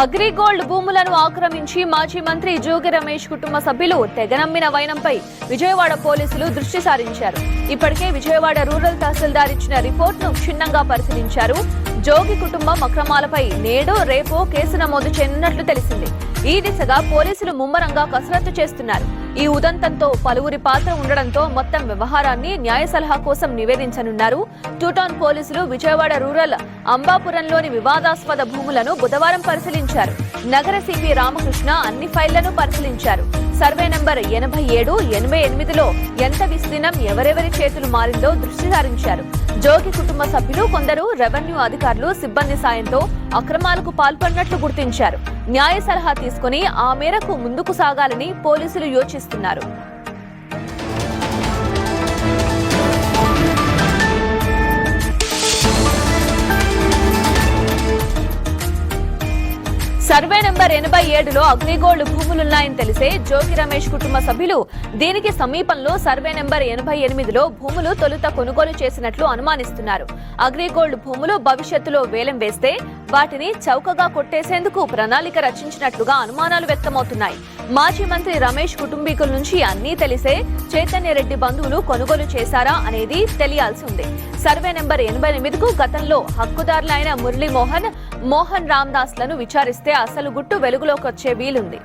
అగ్రిగోల్డ్ భూములను ఆక్రమించి మాజీ మంత్రి జోగి రమేష్ కుటుంబ సభ్యులు తెగనమ్మిన వైనంపై విజయవాడ పోలీసులు దృష్టి సారించారు. ఇప్పటికే విజయవాడ రూరల్ తహసీల్దార్ ఇచ్చిన రిపోర్టును క్షుణ్ణంగా పరిశీలించారు. జోగి కుటుంబం అక్రమాలపై నేడు రేపు కేసు నమోదు చేయనున్నట్లు తెలిసింది. ఈ దిశగా పోలీసులు ముమ్మరంగా కసరత్తు చేస్తున్నారు. ఈ ఉదంతంతో పలువురి పాత్ర ఉండడంతో మొత్తం వ్యవహారాన్ని న్యాయ సలహా కోసం నివేదించనున్నారు. టూటౌన్ పోలీసులు విజయవాడ రూరల్ అంబాపురంలోని వివాదాస్పద భూములను బుధవారం పరిశీలించారు. నగర సిపి రామకృష్ణ అన్ని ఫైళ్ళను పరిశీలించారు. సర్వే నంబర్ ఎనభై ఏడు ఎనభై ఎనిమిదిలో ఎంత విస్తీర్ణం ఎవరెవరి చేతులు మారిందో దృష్టి సారించారు. జోగి కుటుంబ సభ్యులు కొందరు రెవెన్యూ అధికారులు సిబ్బంది సాయంతో అక్రమాలకు పాల్పడినట్లు గుర్తించారు. న్యాయ సలహా తీసుకుని ఆ మేరకు ముందుకు సాగాలని పోలీసులు యోచిస్తున్నారు. సర్వే నెంబర్ ఎనభై ఏడులో అగ్నిగోల్డ్ భూములున్నాయని తెలిసే జోగి రమేష్ కుటుంబ సభ్యులు దీనికి సమీపంలో సర్వే నెంబర్ ఎనభై ఎనిమిదిలో భూములు తొలుత కొనుగోలు చేసినట్లు అనుమానిస్తున్నారు. అగ్రిగోల్డ్ భూములు భవిష్యత్తులో వేలం వేస్తే వాటిని చౌకగా కొట్టేసేందుకు ప్రణాళిక రచించినట్లుగా అనుమానాలు వ్యక్తమవుతున్నాయి. మాజీ మంత్రి రమేష్ కుటుంబీకుల నుంచి అన్నీ తెలిసే చైతన్య రెడ్డి బంధువులు కొనుగోలు చేశారా అనేది తెలియాల్సి ఉంది. సర్వే నెంబర్ ఎనభై ఎనిమిదికు గతంలో హక్కుదారులైన మురళీమోహన్ మోహన్ రామ్దాస్లను విచారిస్తే అసలు గుట్టు వెలుగులోకి వచ్చే వీలుంది.